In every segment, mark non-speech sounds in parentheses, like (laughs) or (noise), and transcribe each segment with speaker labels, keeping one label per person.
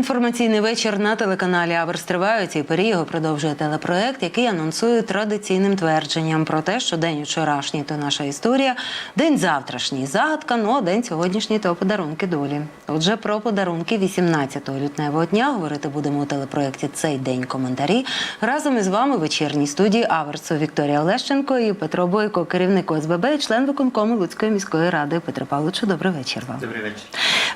Speaker 1: Інформаційний вечір на телеканалі Аверс триває. Цій порі його продовжує телепроект, який анонсує традиційним твердженням про те, що день вчорашній то наша історія, день завтрашній загадка, ну а день сьогоднішній то подарунки долі. Отже, про подарунки 18 лютневого дня говорити будемо у телепроекті цей день коментарі. Разом із вами вечірній студії Аверсу Вікторія Олещенко і Петро Бойко, керівник ОСББ і член виконкому Луцької міської ради. Петро Павловичу, добрий вечір вам.
Speaker 2: Добрий вечір.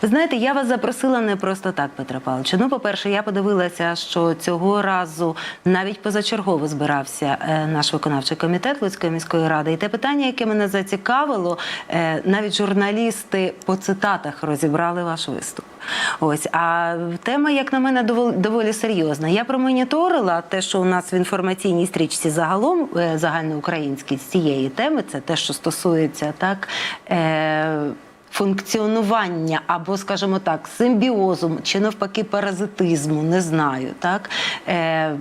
Speaker 1: Ви знаєте, я вас запросила не просто так, Петро Павлович. Ну, по-перше, я подивилася, що цього разу навіть позачергово збирався е, наш виконавчий комітет Луцької міської ради. І те питання, яке мене зацікавило, е, навіть журналісти по цитатах розібрали ваш виступ. Ось, а тема, як на мене, доволі, доволі серйозна. Я промоніторила те, що у нас в інформаційній стрічці загалом е, загальноукраїнській з цієї теми, це те, що стосується так. Функціонування або, скажімо так, симбіозу чи навпаки паразитизму, не знаю, так. Е,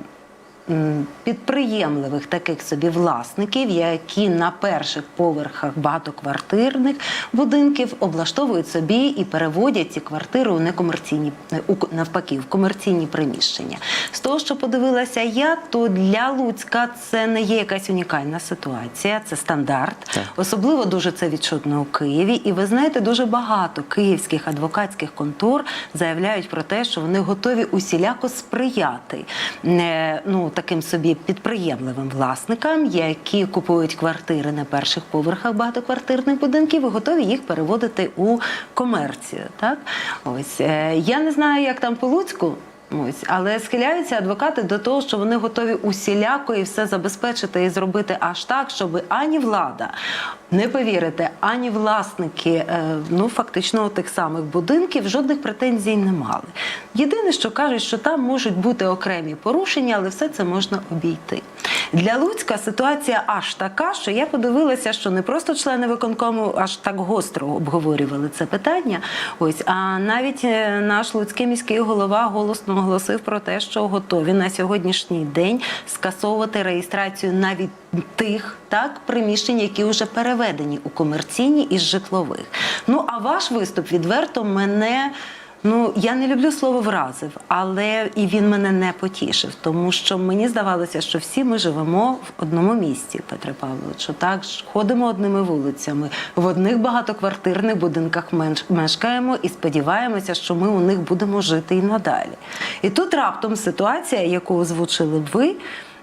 Speaker 1: Підприємливих таких собі власників, які на перших поверхах багатоквартирних будинків облаштовують собі і переводять ці квартири у некомерційні у навпаки в комерційні приміщення. З того, що подивилася я, то для Луцька це не є якась унікальна ситуація, це стандарт.
Speaker 2: Так.
Speaker 1: Особливо дуже це відчутно у Києві. І ви знаєте, дуже багато київських адвокатських контор заявляють про те, що вони готові усіляко сприяти е, ну, таким собі підприємливим власникам, які купують квартири на перших поверхах багатоквартирних будинків і готові їх переводити у комерцію. Так? Ось е, я не знаю, як там по Луцьку. Ось, але схиляються адвокати до того, що вони готові усіляко і все забезпечити і зробити аж так, щоб ані влада, не повірите, ані власники, е, ну фактично тих самих будинків жодних претензій не мали. Єдине, що кажуть, що там можуть бути окремі порушення, але все це можна обійти. Для Луцька ситуація аж така, що я подивилася, що не просто члени виконкому аж так гостро обговорювали це питання. Ось, а навіть е, наш луцький міський голова голосно оголосив про те, що готові на сьогоднішній день скасовувати реєстрацію навіть тих так приміщень, які вже переведені у комерційні із житлових. Ну а ваш виступ відверто мене. Ну, я не люблю слово вразив, але і він мене не потішив, тому що мені здавалося, що всі ми живемо в одному місті, Петре Павловичу. Так ходимо одними вулицями, в одних багатоквартирних будинках мешкаємо і сподіваємося, що ми у них будемо жити і надалі. І тут раптом ситуація, яку озвучили ви.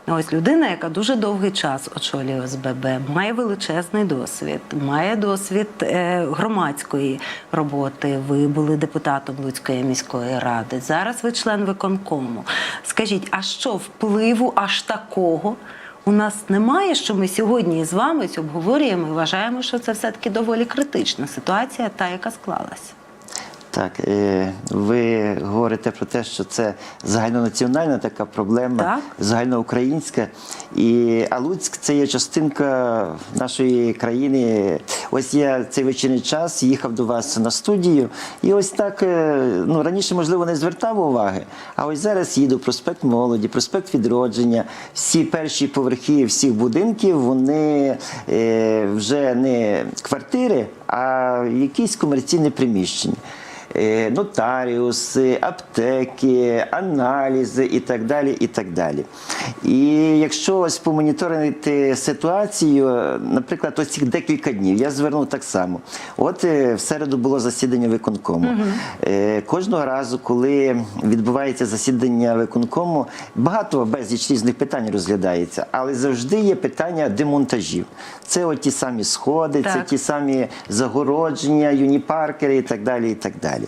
Speaker 1: Ось людина, яка дуже довгий час очолює ОСББ, має величезний досвід, має досвід е, громадської роботи. Ви були депутатом Луцької міської ради. Зараз ви член виконкому. Скажіть, а що впливу аж такого? У нас немає, що ми сьогодні з вами обговорюємо і вважаємо, що це все-таки доволі критична ситуація, та яка склалася.
Speaker 2: Так, е, ви говорите про те, що це загальнонаціональна така проблема,
Speaker 1: Так.
Speaker 2: загальноукраїнська. І а Луцьк це є частинка нашої країни. Ось я цей вечірній час їхав до вас на студію, і ось так е, ну раніше, можливо, не звертав уваги. А ось зараз їду проспект молоді, проспект відродження. Всі перші поверхи всіх будинків вони е, вже не квартири, а якісь комерційні приміщення. Е, нотаріуси, аптеки, аналізи і так далі. І так далі. І якщо ось помоніторити ситуацію, наприклад, ось цих декілька днів, я звернув так само. От е, в середу було засідання виконкому. Е, Кожного разу, коли відбувається засідання виконкому, багато безліч різних питань розглядається, але завжди є питання демонтажів. Це от ті самі сходи, це ті самі загородження, юніпаркери і так далі. І так далі.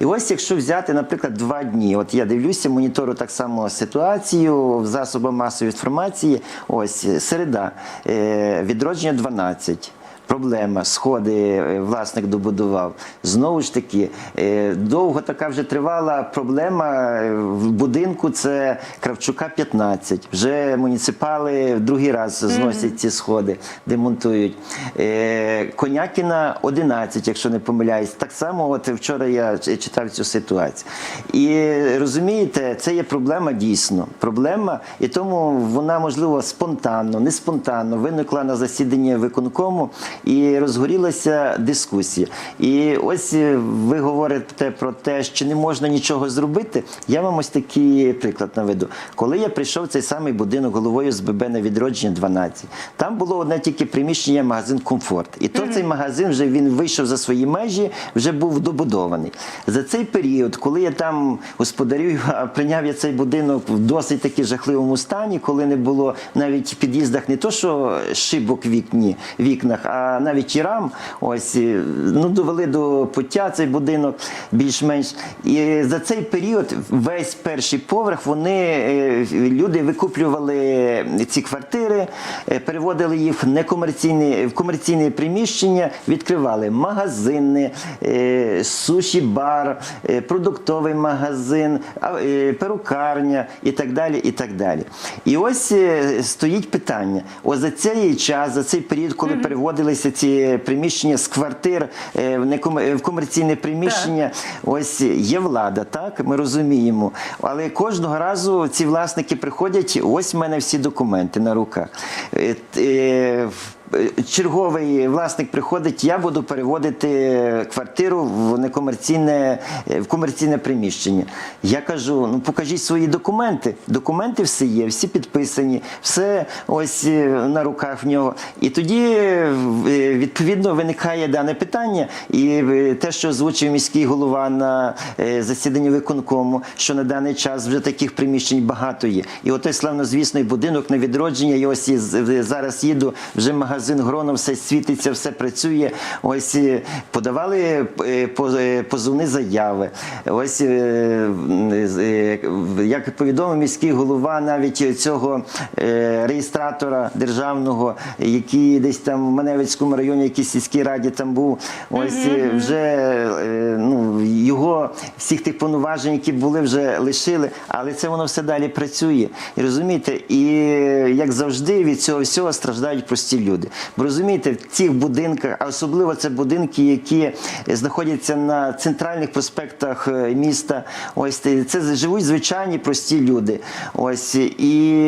Speaker 2: І ось якщо взяти, наприклад, два дні, от я дивлюся, моніторю так само ситуацію в засобах масової інформації. Ось середа, е, відродження 12. Проблема, сходи е, власник добудував. Знову ж таки, е, довго така вже тривала проблема е, в будинку. Це Кравчука 15. Вже муніципали в другий раз зносять ці сходи, демонтують. Конякіна 11, якщо не помиляюсь. Так само, от вчора я читав цю ситуацію. І розумієте, це є проблема дійсно. Проблема, і тому вона можливо спонтанно, не спонтанно виникла на засіданні виконкому. І розгорілася дискусія. І ось е, ви говорите про те, що не можна нічого зробити. Я вам ось такий приклад наведу. Коли я прийшов в цей самий будинок головою з ББ на відродження 12, там було одне тільки приміщення, магазин комфорт. І то цей магазин вже він вийшов за свої межі, вже був добудований. За цей період, коли я там господарюю, (laughs) прийняв я цей будинок в досить таки жахливому стані, коли не було навіть в під'їздах не то, що шибок вікні, вікнах, а навіть і рам. Ось ну довели до пуття цей будинок більш-менш. І за цей період весь перший поверх вони е, люди викуплювали ці квартири, е, переводили їх в некомерційні в комерційні приміщення, відкривали магазини, е, суші бар, продуктовий магазин, перукарня і так далі. І так далі. І ось стоїть питання: ось за цей час, за цей період, коли переводилися ці приміщення з квартир е, в неком- в комерційне приміщення, ось є влада, так ми розуміємо. Але кожного разу ці власники приходять. Ось в мене всі документи на руках. Черговий власник приходить, я буду переводити квартиру в некомерційне в комерційне приміщення. Я кажу: ну покажіть свої документи. Документи всі є, всі підписані, все ось е, на руках в нього. І тоді е, відповідно виникає дане питання. І е, те, що озвучив міський голова на засіданні виконкому, що на даний час вже таких приміщень багато є. І отой славнозвісний будинок на відродження. І ось зараз їду вже магазин Гроно, все світиться, все працює. Ось е, подавали е, е, позовні заяви. Ось як повідомив міський голова навіть цього реєстратора державного, який десь там в Маневицькому районі, якійсь сільській раді там був. Ось вже ну, його всіх тих повноважень, які були, вже лишили, але це воно все далі працює. І розумієте, і як завжди від цього всього страждають прості люди. Бо розумієте, в цих будинках, а особливо це будинки, які знаходяться на центральних проспектах е, міста. Ось це це живуть звичайні прості люди. Ось і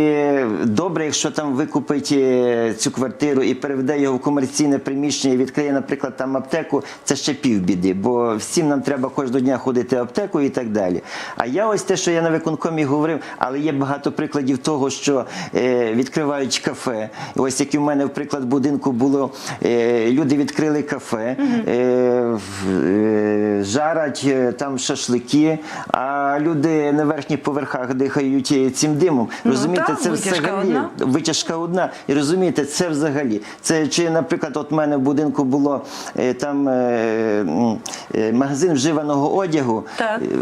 Speaker 2: добре, якщо там викупить е, цю квартиру і переведе його в комерційне приміщення і відкриє, наприклад, там аптеку, це ще півбіди, бо всім нам треба кожного дня ходити в аптеку і так далі. А я ось те, що я на виконкомі говорив, але є багато прикладів того, що е, відкривають кафе. Ось як і в мене приклад будинку було, е, люди відкрили кафе, е, е, жарять е, там шашлики, а люди на верхніх поверхах дихають цим димом.
Speaker 1: Ну,
Speaker 2: Розумієте, це взагалі витяжка одна. І розумієте, це взагалі. Це чи, наприклад, от в мене в будинку було там магазин вживаного одягу.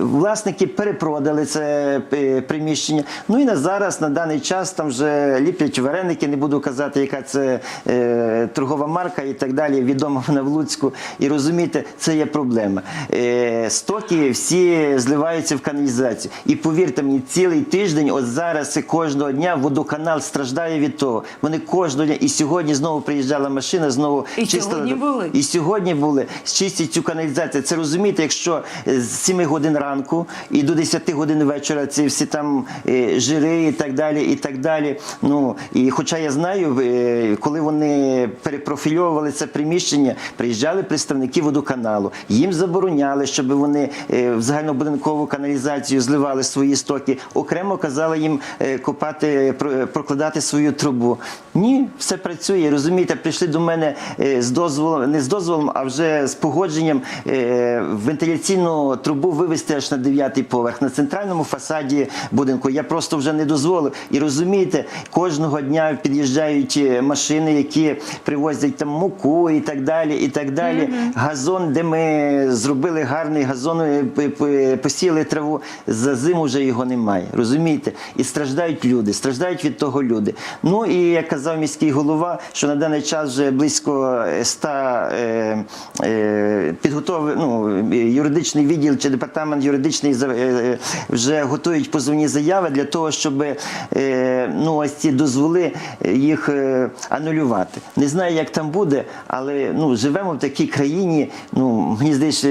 Speaker 2: Власники перепродали це приміщення. Ну і на зараз, на даний час, там вже ліплять вареники, не буду казати, яка це торгова марка і так далі, відома вона в Луцьку. І розумієте, це є проблема. Е, стоки всі зливаються в каналізацію. І повірте мені, цілий тиждень, от зараз і кожного дня водоканал страждає від того. Вони кожного дня, і сьогодні знову приїжджала машина, знову
Speaker 1: І
Speaker 2: чистила-
Speaker 1: сьогодні були.
Speaker 2: і сьогодні були чистять цю каналізацію. Це розумієте, якщо е, з 7 годин ранку і до 10 годин вечора ці всі там е, жири і так далі, і так далі. Ну і хоча я знаю, е, коли вони перепрофільовували це приміщення, приїжджали представники водоканалу, їм забороняли, щоб вони е, в загальнобудинкову каналізацію зливали свої стоки. Окремо казали їм е, копати, про- прокладати свою трубу. Ні, все працює. Розумієте, прийшли до мене е, з дозволом, не з дозволом, а вже з погодженням вентиляційну трубу вивести аж на дев'ятий поверх на центральному фасаді будинку. Я просто вже не дозволив. І розумієте, кожного дня під'їжджають машини, які привозять там муку і так далі. І так далі. Газон, де ми зробили гарний газон, е, посіяли траву. За зиму вже його немає. Розумієте? І страждають люди, страждають від того люди. Ну і як казав міський голова, що на даний час вже близько 100 е, е, підготов... ну, юридичний відділ чи департамент юридичний е, е, вже готують позовні заяви для того, щоб е, ну, ось ці дозволи їх е, анулювати. Не знаю, як там буде, але ну, живемо в такій країні. Ну, мені здається,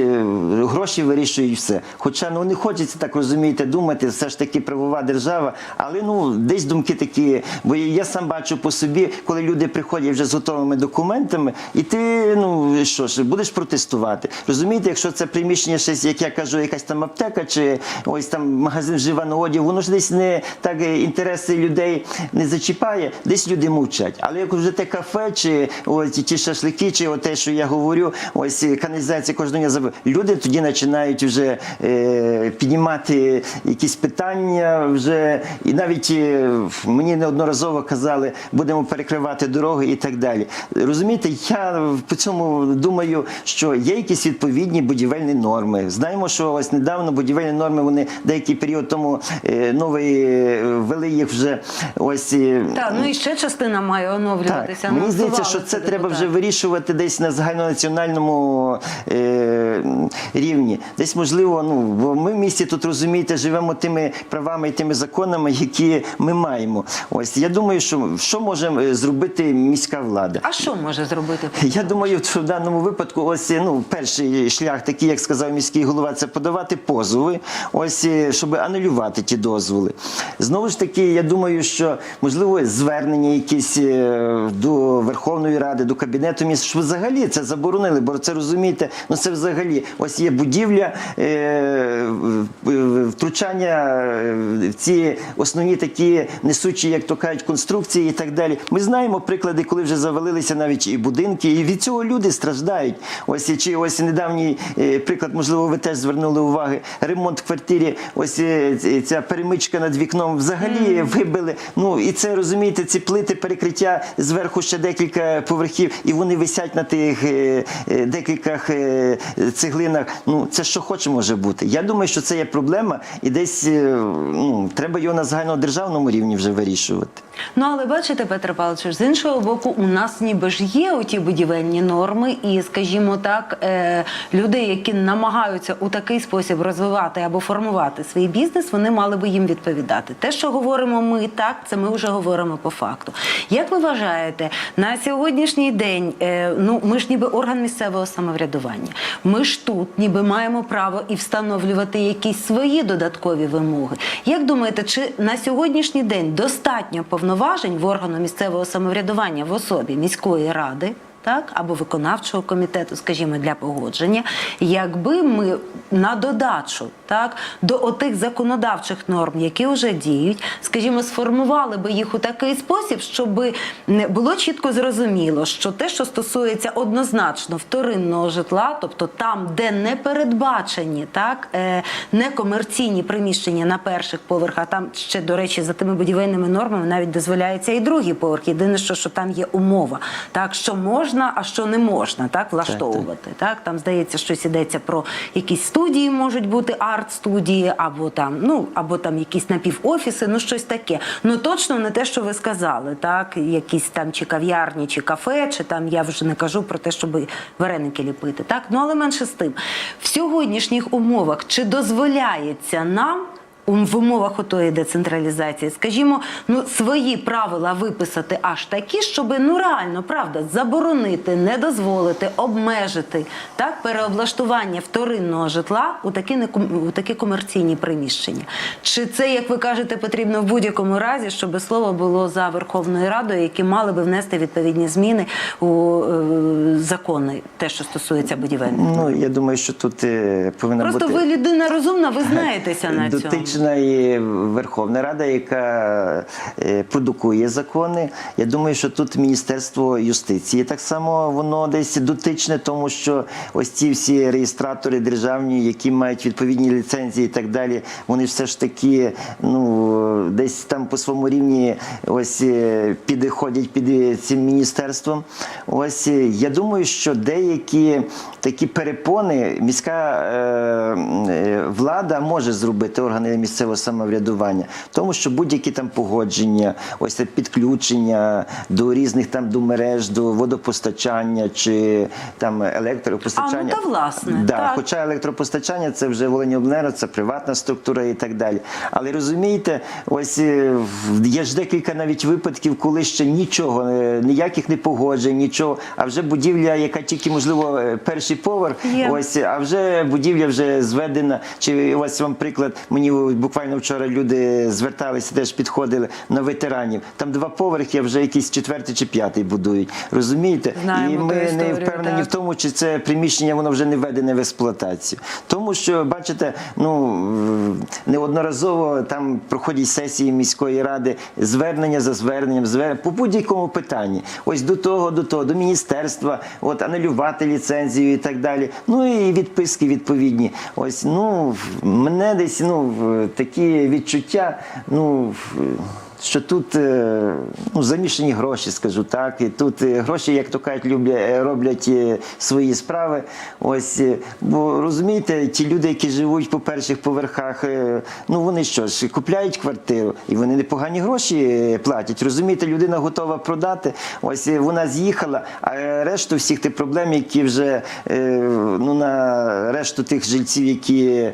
Speaker 2: гроші вирішують все. Хоча ну, не хочеться так розумієте, думати, все ж таки правова держава, але ну, десь думки такі, бо я сам бачу по собі. коли люди приходять вже з готовими документами, і ти ну що ж будеш протестувати. Розумієте, якщо це приміщення, щось, як я кажу, якась там аптека чи ось там магазин вживаного одягу, воно ж десь не так е, інтереси людей не зачіпає, десь люди мовчать. Але як вже те кафе, чи ось ті шашлики, чи те, що я говорю, ось каналізація кожного дня забив. Люди тоді починають вже е, піднімати якісь питання, вже і навіть е, мені неодноразово казали, будемо перекривати дороги і так далі. Розумієте, я по цьому думаю, що є якісь відповідні будівельні норми. Знаємо, що ось недавно будівельні норми вони деякий період тому е, новий е, ввели їх вже ось.
Speaker 1: Так, ну і ще частина має оновлюватися.
Speaker 2: Так, мені здається, що це треба вже вирішувати десь на загальнонаціональному е, рівні. Десь можливо, ну бо ми в місті тут розумієте, живемо тими правами і тими законами, які ми маємо. Ось я думаю, що що може е, зробити міська влада.
Speaker 1: А що може зробити?
Speaker 2: Я думаю, що в даному випадку, ось ну перший шлях, такий, як сказав міський голова, це подавати позови, ось е, щоб анулювати ті дозволи. Знову ж таки, я думаю, що можливо звернення якісь е, до Верховної Ради, до кабінету міст, щоб взагалі це заборонили, бо це розумієте, ну це взагалі ось є будівля, е, втручання е, в ці основні такі несучі, як то кажуть, конструкції і так далі. Ми знаємо приклади, коли вже завалилися навіть і будинки, і від цього люди страждають. Ось чи ось недавній е, приклад, можливо, ви теж звернули уваги. Ремонт в квартирі, ось е, ця перемичка над вікном взагалі вибили. Ну і це розумієте, ці плити перекриття зверху ще декілька поверхів, і вони висять на тих декілька е, е, цеглинах. Ну це що хоче може бути. Я думаю, що це є проблема, і десь е, ну, треба його на загальнодержавному рівні вже вирішувати.
Speaker 1: Ну але бачите, Петро Павлович, з іншого боку, у нас ніби ж є оті будівельні норми, і, скажімо так, е, люди, які намагаються у такий спосіб розвивати або формувати свій бізнес, вони мали би їм відповідати. Те, що говоримо ми, так це ми вже говоримо по факту. Як ви вважаєте, на сьогоднішній день, е, ну ми ж ніби орган місцевого самоврядування, ми ж тут ніби маємо право і встановлювати якісь свої додаткові вимоги. Як думаєте, чи на сьогоднішній день достатньо повноважень в органу місцевого самоврядування в особі міської ради? Так, або виконавчого комітету, скажімо, для погодження, якби ми на додачу так до отих законодавчих норм, які вже діють, скажімо, сформували би їх у такий спосіб, щоб було чітко зрозуміло, що те, що стосується однозначно вторинного житла, тобто там, де не передбачені так е, некомерційні приміщення на перших поверхах, там ще до речі, за тими будівельними нормами навіть дозволяється і другий поверх. Єдине, що, що там є умова, так що можна, а що не можна, так влаштовувати. Так, там здається, щось йдеться про якісь студії, можуть бути арт-студії, або там, ну або там якісь напівофіси, ну щось таке. Ну точно не те, що ви сказали, так, якісь там чи кав'ярні, чи кафе, чи там я вже не кажу про те, щоб вареники ліпити. Так, ну але менше з тим, в сьогоднішніх умовах чи дозволяється нам в умовах отої децентралізації, скажімо, ну свої правила виписати аж такі, щоб ну реально правда заборонити, не дозволити, обмежити так переоблаштування вторинного житла у такі неком- у такі комерційні приміщення. Чи це, як ви кажете, потрібно в будь-якому разі, щоб слово було за Верховною Радою, які мали би внести відповідні зміни у е, закони, те, що стосується будівельних?
Speaker 2: Ну я думаю, що тут е, повинна
Speaker 1: Просто
Speaker 2: бути
Speaker 1: ви людина розумна, ви знаєтеся на цьому.
Speaker 2: Дотична і Верховна Рада, яка е, продукує закони. Я думаю, що тут Міністерство юстиції так само воно десь дотичне, тому що ось ці всі реєстратори державні, які мають відповідні ліцензії і так далі, вони все ж таки ну десь там по своєму рівні ось е, підходять під цим міністерством. Ось е, я думаю, що деякі такі перепони міська е, е, влада може зробити органи місцевого самоврядування, тому що будь-які там погодження, ось це підключення до різних там до мереж, до водопостачання чи там електропостачання.
Speaker 1: А, ну, та власне,
Speaker 2: да,
Speaker 1: так.
Speaker 2: Хоча електропостачання це вже Волиньобленерго, це приватна структура і так далі. Але розумієте, ось е, є ж декілька навіть випадків, коли ще нічого, е, ніяких не погоджень, нічого, а вже будівля, яка тільки можливо е, перший поверх,
Speaker 1: Є.
Speaker 2: ось а вже будівля вже зведена. Чи ось вам приклад мені буквально вчора люди зверталися, теж підходили на ветеранів. Там два поверхи, а вже якийсь четвертий чи п'ятий будують. Розумієте?
Speaker 1: Знаємо
Speaker 2: І ми не впевнені
Speaker 1: так.
Speaker 2: в тому, чи це приміщення воно вже не введене в експлуатацію. Тому що, бачите, ну неодноразово там проходять сесії міської ради, звернення за зверненням, звер... по будь-якому питанні. Ось до того, до того, до міністерства, от анулювати ліцензію і так далі. Ну і відписки відповідні. Ось ну мене десь ну такі відчуття, ну. Що тут е, ну, замішані гроші, скажу так. І тут е, гроші, як то кажуть, люблять, роблять е, свої справи. Ось, бо розумієте, ті люди, які живуть по перших поверхах, ну вони що ж, купляють квартиру, і вони непогані гроші платять. Розумієте, людина готова продати. Ось вона з'їхала, а решту всіх тих проблем, які вже ну, на решту тих жильців, які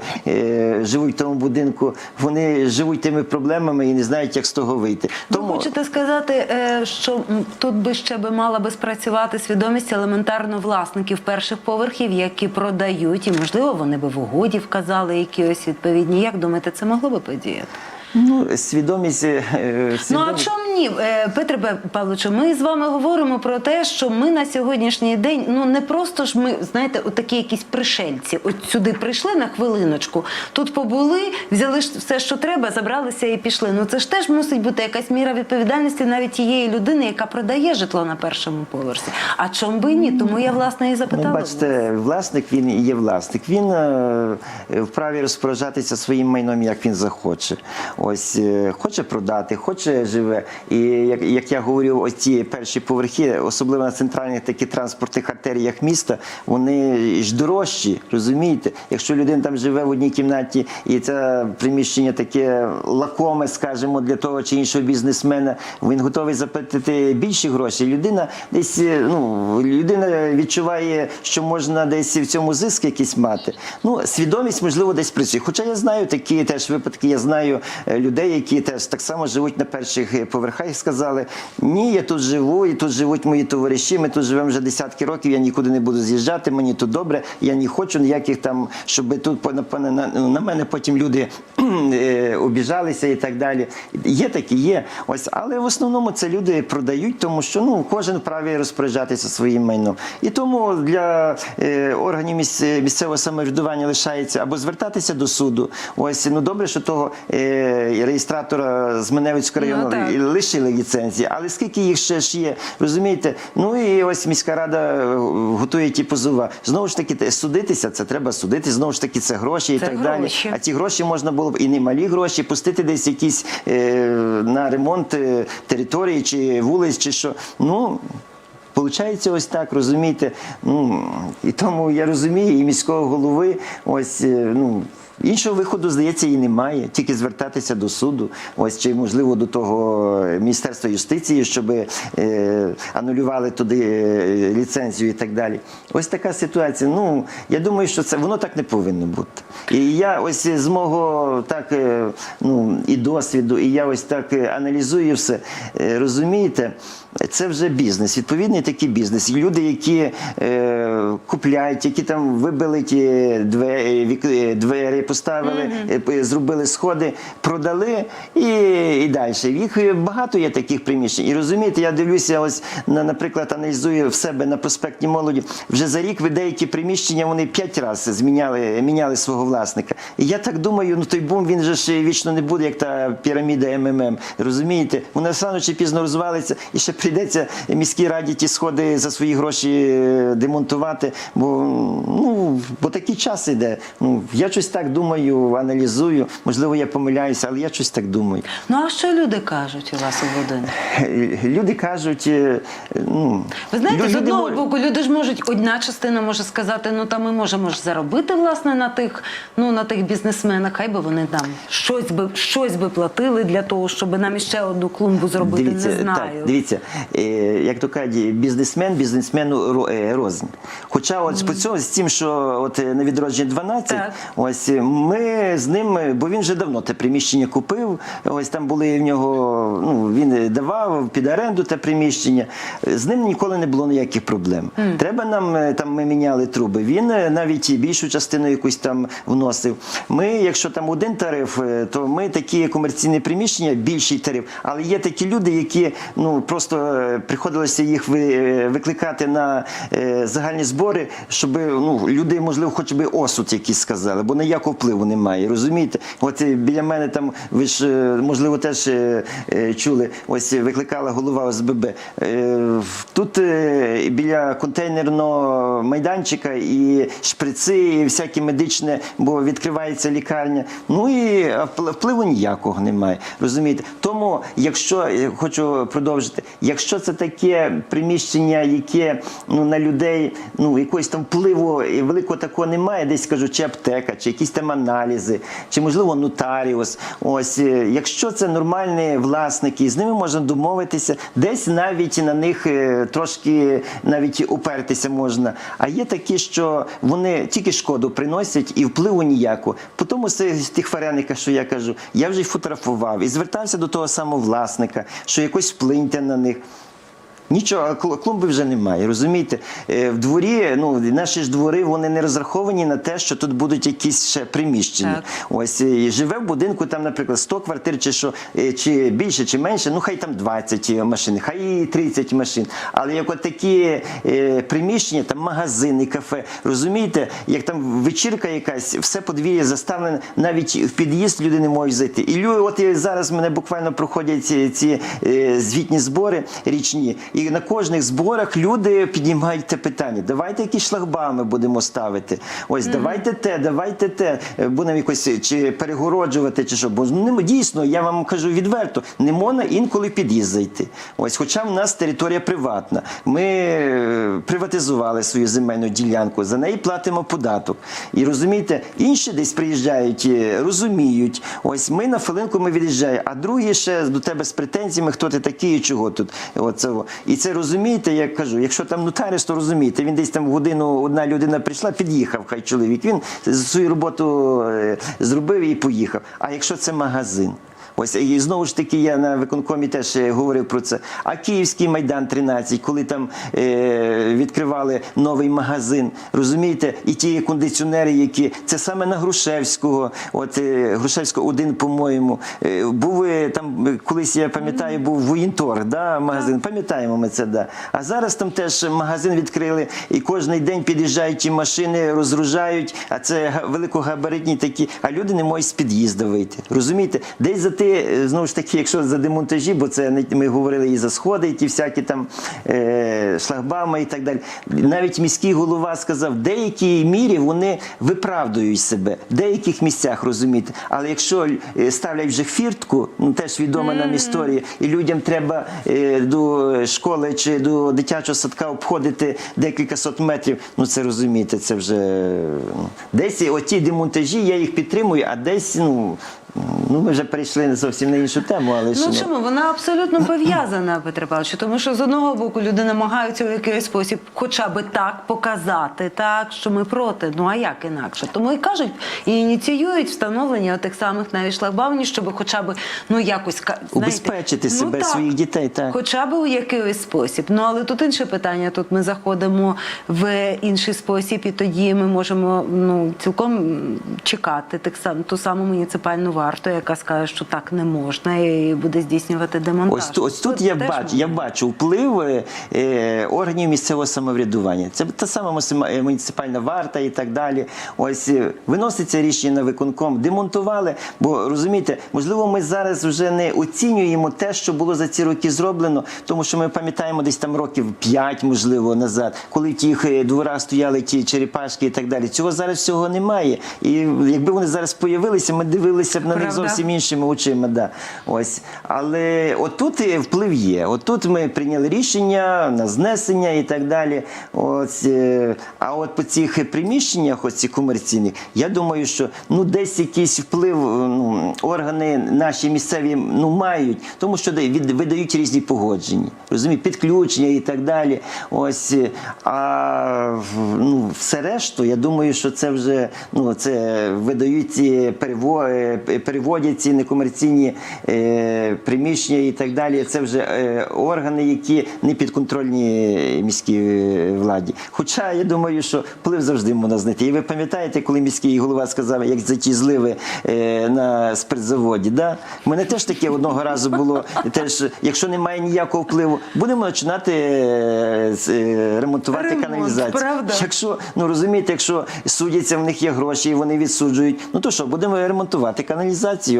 Speaker 2: живуть в тому будинку, вони живуть тими проблемами і не знають, як з того вийти.
Speaker 1: Ви хочете сказати, е, що тут би ще би мала би спрацювати свідомість елементарно власників перших поверхів, які продають, і можливо вони би в угоді вказали якісь відповідні. Як думаєте, це могло би подіяти?
Speaker 2: Ну, свідомість. е,
Speaker 1: Ну а
Speaker 2: свідомість-
Speaker 1: чому ні, Е, Петре Пе- Павловичу, ми з вами говоримо про те, що ми на сьогоднішній день ну не просто ж ми знаєте, отакі якісь пришельці. От сюди прийшли на хвилиночку, тут побули, взяли все, що треба, забралися і пішли. Ну це ж теж мусить бути якась міра відповідальності навіть тієї людини, яка продає житло на першому поверсі. А чому би ні? Тому я власне і запитала.
Speaker 2: Ну, бачите, власник він і є власник. Він е, вправі розпоряджатися своїм майном, як він захоче. Ось е, хоче продати, хоче живе. І як, як я говорив, ось ці перші поверхи, особливо на центральних таких транспортних артеріях міста, вони ж дорожчі, розумієте? Якщо людина там живе в одній кімнаті, і це приміщення таке лакоме, скажімо, для того чи іншого бізнесмена, він готовий заплатити більші гроші. Людина десь е, ну людина відчуває, що можна десь в цьому зиск якийсь мати. Ну свідомість можливо десь працює. Хоча я знаю такі теж випадки. Я знаю е, людей, які теж так само живуть на перших е, поверхах. Сказали: ні, я тут живу, і тут живуть мої товариші. Ми тут живемо вже десятки років. Я нікуди не буду з'їжджати. Мені тут добре. Я не хочу ніяких там, щоб тут на, на, на, мене потім люди (clears throat) е, обіжалися і так далі. Є такі, є. Ось, але в основному це люди продають, тому що ну кожен вправі розпоряджатися своїм майном. І тому для е, органів місце- місцевого самоврядування лишається або звертатися до суду. Ось ну добре, що того е, реєстратора з Меневицького
Speaker 1: Ну,
Speaker 2: району
Speaker 1: так.
Speaker 2: і лишили ліцензії, але скільки їх ще ж є, розумієте? Ну і ось міська рада е, готує ті позова. Знову ж таки, судитися це треба судити. Знову ж таки, це гроші і
Speaker 1: Це
Speaker 2: так
Speaker 1: гроші.
Speaker 2: далі. А ці гроші можна було б і немалі гроші пустити десь якісь е, на ремонт е, території чи вулиць, чи що. Ну. Получається ось так, розумієте. Ну, і тому я розумію, і міського голови, ось, е, ну, іншого виходу, здається, і немає. Тільки звертатися до суду, ось, чи, можливо, до того Міністерства юстиції, щоб е, анулювали туди е, ліцензію і так далі. Ось така ситуація. Ну, я думаю, що це воно так не повинно бути. І я ось з мого так, е, ну, і досвіду, і я ось так е, аналізую все, розумієте, це вже бізнес, відповідний такий бізнес. І люди, які е, купляють, які там вибили ті двері, двері поставили, е, зробили сходи, продали і, і далі. Їх е, багато є таких приміщень. І розумієте, я дивлюся, ось на, наприклад, аналізую в себе на проспектній молоді. Вже за рік ви деякі приміщення вони п'ять разів зміняли, міняли свого власника. І я так думаю, ну той бум він же ж вічно не буде, як та піраміда МММ. Розумієте? Вона рано чи пізно розвалиться, і ще прийдеться міській раді ті сходи за свої гроші е, демонтувати. Бо ну бо такий час іде. Ну я щось так думаю, аналізую. Можливо, я помиляюся, але я щось так думаю.
Speaker 1: Ну а що люди кажуть у вас у будинку?
Speaker 2: Люди кажуть, е, ну
Speaker 1: Ви знаєте,
Speaker 2: лю-
Speaker 1: з одного
Speaker 2: мо-
Speaker 1: боку, люди ж можуть, одна частина може сказати, ну та ми можемо ж заробити власне на тих, ну на тих бізнесменах, хай би вони там щось би щось би платили для того, щоб нам іще одну клумбу зробити.
Speaker 2: Дивіться,
Speaker 1: не знаю.
Speaker 2: Так, дивіться, е, як то кажуть, бізнесмен, бізнесмену е, рознь. Хоча от по цьому з тим, що от на відродження 12,
Speaker 1: Так.
Speaker 2: ось ми з ним, бо він вже давно те приміщення купив. Ось там були в нього, ну він давав під оренду те приміщення. З ним ніколи не було ніяких проблем. Треба нам е, там ми міняли труби. Він е, навіть більшу частину якусь там вносив. Ми, якщо там один тариф, е, то ми такі комерційні приміщення, більший тариф. Але є такі люди, які ну просто приходилося їх викликати на загальні збори, щоб ну люди, можливо, хоч би осуд якийсь сказали, бо ніякого впливу немає. Розумієте? От е, біля мене там ви ж е, можливо теж е, чули. Ось викликала голова ОСББ. Тут біля контейнерного майданчика і шприци, і всяке медичне, бо відкривається лікарня. Ну і впливу ніякого немає. Розумієте? Тому, якщо хочу продовжити, якщо це таке приміщення, яке ну на людей ну якогось там впливу великого такого немає, десь кажу, чи аптека, чи якісь там аналізи, чи можливо нотаріус. Ось е, якщо це нормальні власники, з ними можна домовитися, десь навіть на них е, трошки навіть упертися можна. А є такі, що вони тільки шкоду приносять і впливу ніякого. По тому з тих варениках, що я кажу, я вже й фотографував і звертався до того самого власника, що якось вплиньте на них. Нічого, клумби вже немає. Розумієте, Е, в дворі, ну наші ж двори вони не розраховані на те, що тут будуть якісь ще приміщення.
Speaker 1: Так.
Speaker 2: Ось і живе в будинку, там, наприклад, 100 квартир, чи що, е, чи більше, чи менше. Ну хай там 20 машин, хай і 30 машин. Але як от такі е, приміщення, там магазини, кафе, розумієте, як там вечірка якась, все подвір'я заставлене, навіть в під'їзд люди не можуть зайти. І лю, от і зараз мене буквально проходять ці, ці е, звітні збори річні. І на кожних зборах люди піднімають те питання. Давайте якісь шлагбами будемо ставити. Ось давайте те, давайте те. Е, Будемо якось чи перегороджувати, чи що. Бо ну, дійсно, я вам кажу відверто, не можна інколи під'їзд зайти. Ось, хоча в нас територія приватна. Ми е, приватизували свою земельну ділянку, за неї платимо податок. І розумієте, інші десь приїжджають, е, розуміють. Ось ми на хвилинку ми від'їжджаємо, а другі ще до тебе з претензіями, хто ти такий і чого тут. Оце. І це розумієте, як кажу, якщо там нотаріус, то розумієте, він десь там в годину одна людина прийшла, під'їхав, хай чоловік. Він свою роботу е, зробив і поїхав. А якщо це магазин? Ось і знову ж таки я на виконкомі теж е, говорив про це. А Київський майдан 13, коли там е, відкривали новий магазин, розумієте, і ті кондиціонери, які це саме на Грушевського, от е, Грушевського один, по-моєму, е, був е, там е, колись я пам'ятаю, був воєнторг, да, магазин. Пам'ятаємо ми це, да. А зараз там теж магазин відкрили, і кожен день під'їжджають ті машини, розгружають, а це великогабаритні такі, а люди не можуть з під'їзду вийти. Розумієте? Десь за ти, е, знову ж таки, якщо за демонтажі, бо це ми говорили і за сходи, і ті всякі там е, шлагбами і так далі. Навіть міський голова сказав, в деякій мірі вони виправдують себе, в деяких місцях розумієте. Але якщо е, ставлять вже фіртку, ну теж відома нам історія, і людям треба е, до школи чи до дитячого садка обходити декілька сот метрів. Ну це розумієте, це вже ну, десь оті демонтажі, я їх підтримую, а десь ну. Ну, ми вже перейшли зовсім на іншу тему, але ж
Speaker 1: Ну чому вона абсолютно (coughs) пов'язана, Петре Павловичу, тому що з одного боку люди намагаються у якийсь спосіб, хоча би так показати, так що ми проти. Ну а як інакше? Тому і кажуть, і ініціюють встановлення тих самих навіть шлагбаумів, щоб хоча б ну якось знаєте,
Speaker 2: Убезпечити
Speaker 1: ну,
Speaker 2: себе,
Speaker 1: так,
Speaker 2: своїх дітей, так.
Speaker 1: Хоча б у якийсь спосіб. Ну але тут інше питання. Тут ми заходимо в інший спосіб, і тоді ми можемо ну цілком чекати так сам ту саму муніципальну варту, яка скаже, що так не можна, і буде здійснювати демонтаж.
Speaker 2: Ось, ось тут я бачу, я бачу вплив е, органів місцевого самоврядування. Це та сама е, муніципальна варта і так далі. Ось е, виноситься рішення на виконком, демонтували. Бо розумієте, можливо, ми зараз вже не оцінюємо те, що було за ці роки зроблено, тому що ми пам'ятаємо десь там років 5, можливо, назад, коли в тих е, дворах стояли ті черепашки і так далі. Цього зараз всього немає. І якби вони зараз появилися, ми дивилися б на на них зовсім іншими очима. Да. Ось. Але отут вплив є. Отут ми прийняли рішення на знесення і так далі. Ось, е, а от по цих приміщеннях, ось ці комерційних, я думаю, що ну, десь якийсь вплив е, ну, органи наші місцеві ну, мають, тому що видають різні погодження, розумієте, підключення і так далі. Ось, е, а ну, все решту, я думаю, що це вже ну, це видають перево, переводять ці некомерційні е, приміщення і так далі. Це вже е, органи, які не підконтрольні міській е, владі. Хоча я думаю, що вплив завжди можна знайти. І ви пам'ятаєте, коли міський голова сказав, як за ті зливи е, на спиртзаводі, да? У мене теж таке одного разу було. Теж, якщо немає ніякого впливу, будемо починати е, е, ремонтувати
Speaker 1: Ремонт,
Speaker 2: каналізацію.
Speaker 1: правда.
Speaker 2: Якщо ну розумієте, якщо судяться, в них є гроші, і вони відсуджують, ну то що, будемо ремонтувати каналізацію.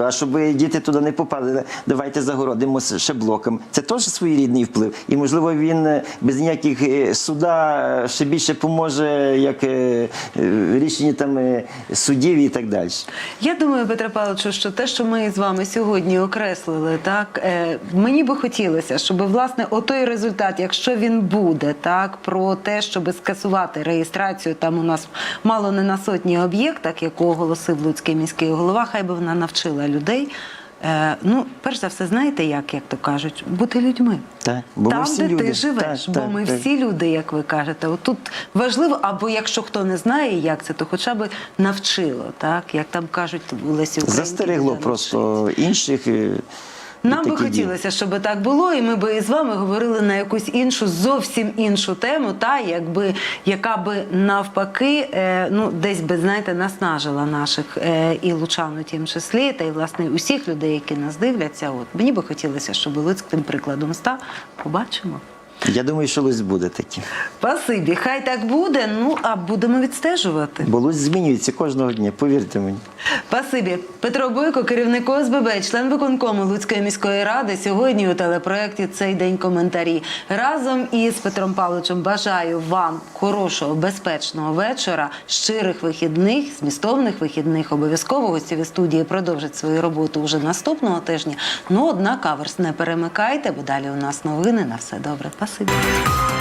Speaker 2: А щоб діти туди не попали, давайте загородимо ще блоком. Це теж своєрідний вплив. І можливо він е, без ніяких е, суда е, ще більше поможе, як рішення там судів і так далі.
Speaker 1: Я думаю, Петре Павловичу, що те, що ми з вами сьогодні окреслили, так мені би хотілося, щоб власне отой результат, якщо він буде, так про те, щоб скасувати реєстрацію, там у нас мало не на сотні об'єктах, яку оголосив Луцький міський голова, хай би вона навчила людей. Е, ну, перш за все, знаєте, як, як то кажуть, бути людьми.
Speaker 2: Так, бо ми
Speaker 1: Там, де
Speaker 2: люди.
Speaker 1: ти живеш,
Speaker 2: Так,
Speaker 1: бо
Speaker 2: так,
Speaker 1: ми
Speaker 2: так.
Speaker 1: всі люди, як ви кажете. Отут важливо, або якщо хто не знає, як це, то хоча б навчило, так як там кажуть у Лесі Українки.
Speaker 2: Застерегло просто інших.
Speaker 1: Нам би хотілося, щоб так було, і ми би із вами говорили на якусь іншу, зовсім іншу тему, та якби яка би навпаки, е, ну десь би знаєте, наснажила наших е, і лучан у тім числі, та й власне усіх людей, які нас дивляться. От мені би хотілося, щоб Луцьк тим прикладом став. Побачимо.
Speaker 2: Я думаю, що Луць буде таким.
Speaker 1: Спасибі, хай так буде. Ну а будемо відстежувати.
Speaker 2: Бо Луць змінюється кожного дня, повірте мені.
Speaker 1: Спасибі. Петро Бойко, керівник ОСББ, член виконкому Луцької міської ради. Сьогодні у телепроєкті цей день коментарі. Разом із Петром Павловичем бажаю вам хорошого, безпечного вечора, щирих вихідних, змістовних вихідних. Обов'язково гості від студії продовжать свою роботу вже наступного тижня. Ну, однак, аверс не перемикайте, бо далі у нас новини. На все добре. Спасибі.